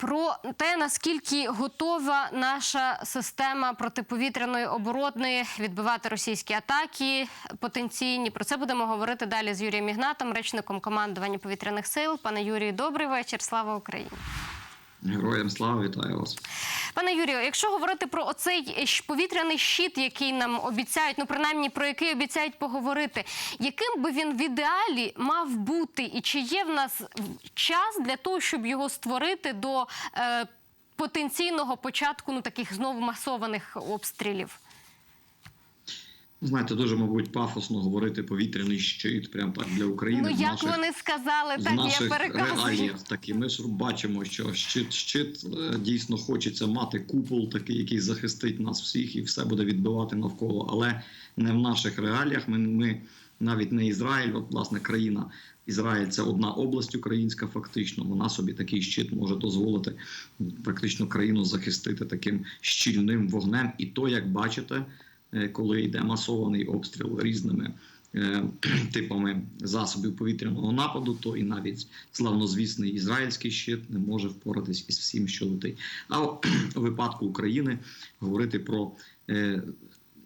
Про те, наскільки готова наша система протиповітряної оборонної відбивати російські атаки потенційні. Про це будемо говорити далі з Юрієм Ігнатом, речником командування повітряних сил. Пане Юрію, добрий вечір. Слава Україні. Героям слава вітаю вас. Пане Юрію, якщо говорити про оцей повітряний щит, який нам обіцяють, ну принаймні про який обіцяють поговорити, яким би він в ідеалі мав бути, і чи є в нас час для того, щоб його створити до е, потенційного початку ну таких знову масованих обстрілів? Знаєте, дуже, мабуть, пафосно говорити повітряний щит, прям так для України. ну як наших, вони сказали, так я наших переказую. реаліях такі. Ми ж бачимо, що щит, щит е, дійсно хочеться мати купол, такий, який захистить нас всіх, і все буде відбивати навколо. Але не в наших реаліях. Ми, ми навіть не Ізраїль, от, власне, країна. Ізраїль це одна область українська, фактично. Вона собі такий щит може дозволити практично країну захистити таким щільним вогнем. І то, як бачите, коли йде масований обстріл різними е, типами засобів повітряного нападу, то і навіть славнозвісний ізраїльський щит не може впоратись із всім, що летить. А у випадку України говорити про е,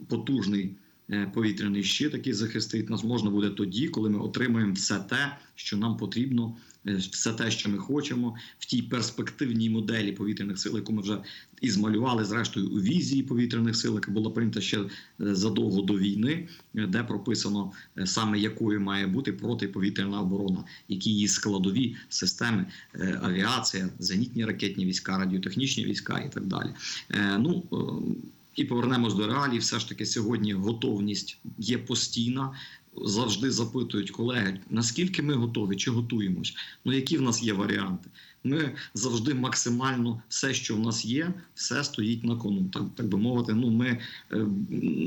потужний. Е, Повітряний щит, який захистить нас можна буде тоді, коли ми отримаємо все те, що нам потрібно, е, все те, що ми хочемо, в тій перспективній моделі повітряних сил, яку ми вже і змалювали зрештою у візії повітряних сил, яка була прийнята ще е, задовго до війни, де прописано саме якою має бути протиповітряна оборона, які її складові системи, авіація, зенітні ракетні війська, радіотехнічні війська і так далі. Ну і повернемось до реалій. Все ж таки сьогодні готовність є постійна. Завжди запитують колеги, наскільки ми готові, чи готуємось. Ну які в нас є варіанти? Ми завжди максимально все, що в нас є, все стоїть на кону. Так, так би мовити, ну ми е,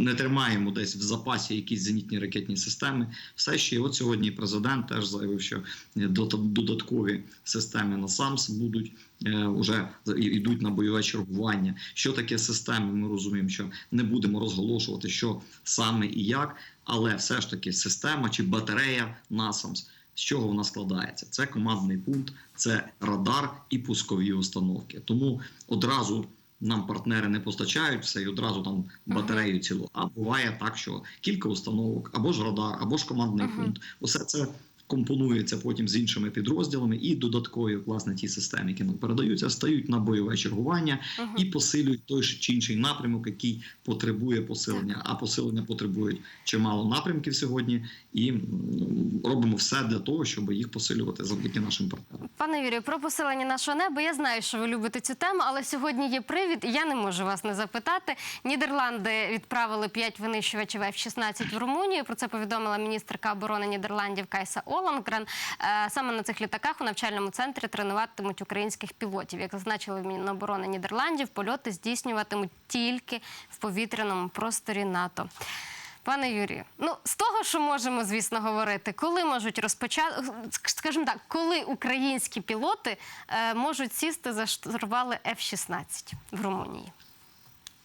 не тримаємо десь в запасі якісь зенітні ракетні системи. Все ще, от сьогодні президент теж заявив, що е, додаткові системи на САМС будуть е, вже йдуть на бойове чергування. Що таке системи? Ми розуміємо, що не будемо розголошувати, що саме і як, але все ж таки система чи батарея NASAMS, з чого вона складається? Це командний пункт, це радар і пускові установки. Тому одразу. Нам партнери не постачають все і одразу там батарею цілу. А буває так, що кілька установок, або ж радар, або ж командний Мгм. пункт. Усе це компонується потім з іншими підрозділами, і додаткові власне ті системи, які нам передаються, стають на бойове чергування Мгм. і посилюють той чи інший напрямок, який потребує посилення. А посилення потребують чимало напрямків сьогодні, і робимо все для того, щоб їх посилювати завдяки нашим партнерам. Пане Юрію, про поселення нашого неба. Я знаю, що ви любите цю тему, але сьогодні є привід, і я не можу вас не запитати. Нідерланди відправили 5 винищувачів F-16 в Румунію. Про це повідомила міністерка оборони Нідерландів Кайса Олангрен. Е, Саме на цих літаках у навчальному центрі тренуватимуть українських пілотів. Як зазначили в Міноборони Нідерландів, польоти здійснюватимуть тільки в повітряному просторі НАТО. Пане Юрію, ну з того, що можемо, звісно, говорити, коли можуть розпочати, скажімо так, коли українські пілоти е, можуть сісти за штурвали F-16 в Румунії?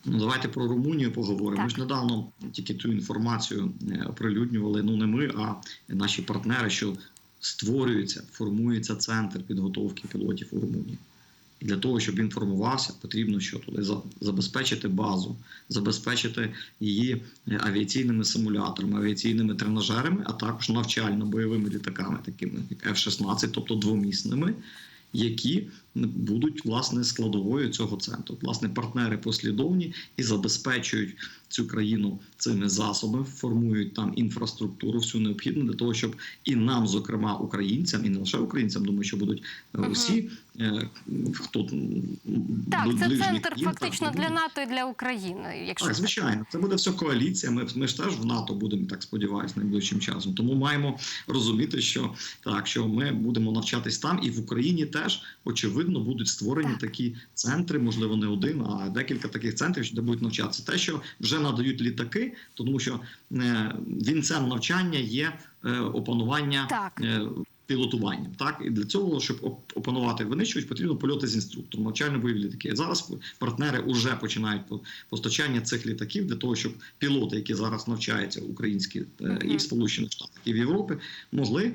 Ну, давайте про Румунію поговоримо. Так. Ми ж недавно тільки ту інформацію е, оприлюднювали. Ну не ми, а наші партнери, що створюється, формується центр підготовки пілотів у Румунії. І для того, щоб він формувався, потрібно що туди за- забезпечити базу, забезпечити її е, авіаційними симуляторами, авіаційними тренажерами, а також навчально-бойовими літаками, такими як F-16, тобто двомісними, які будуть власне складовою цього центру. Власне, партнери послідовні і забезпечують цю країну цими засобами, формують там інфраструктуру, всю необхідну для того, щоб і нам, зокрема, українцям, і не лише українцям, думаю, що будуть е, усі, е, хто Так, це центр так, фактично для. НАТО і для України. Якщо Так, так. звичайно, це буде все коаліція. Ми, ми ж теж в НАТО будемо так сподіваюся найближчим часом. Тому маємо розуміти, що так, що ми будемо навчатись там, і в Україні теж очевидно будуть створені такі центри, можливо, не один, а декілька таких центрів, де будуть навчатися. Те, що вже надають літаки, тому що е, вінцем навчання є е, опанування Так. е, пілотуванням. Так і для цього, щоб опанувати винищувач, потрібно польоти з інструктором, навчально бойові літаки. Зараз партнери вже починають по- постачання цих літаків для того, щоб пілоти, які зараз навчаються українські і в Сполучених Штатах, і в Європі, могли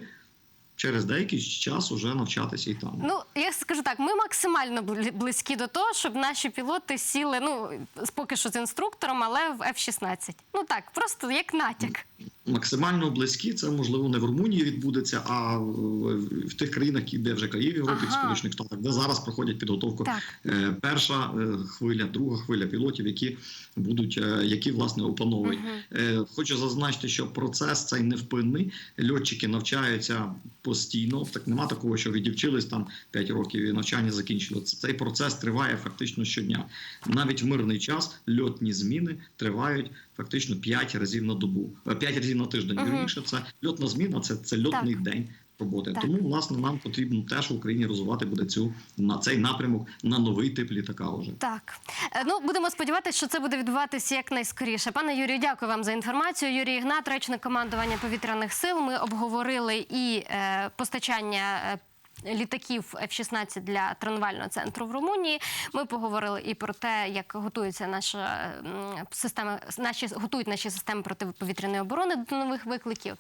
через деякий час уже навчатися і там. Ну, я скажу так, ми максимально близькі до того, щоб наші пілоти сіли, ну, поки що з інструктором, але в F-16. Ну так, просто як натяк. Максимально близькі, це можливо не в Румунії відбудеться, а в, тих країнах, де вже країв Європі, в Ага. Сполучених Штатах, де зараз проходять підготовку. Так. Е, Перша е, хвиля, друга хвиля пілотів, які будуть, е, які власне опановують. Е, Хочу зазначити, що процес цей невпинний. Льотчики навчаються постійно. Так нема такого, що відівчились там 5 років і навчання закінчили. Цей процес триває фактично щодня. Навіть в мирний час льотні зміни тривають фактично 5 разів на добу, 5 разів на тиждень. Мгм. Вірніше, це льотна зміна, це, це льотний Так. день. Роботи Так. тому власне нам потрібно теж в Україні розвивати буде цю на цей напрямок на новий тип літака. Уже Так, Е, ну будемо сподіватися, що це буде відбуватися якнайскоріше. Пане Юрію, дякую вам за інформацію. Юрій Ігнат, речник командування повітряних сил. Ми обговорили і е, постачання. Літаків F-16 для тренувального центру в Румунії. Ми поговорили і про те, як готується наша система, наші готують наші системи протиповітряної оборони до нових викликів.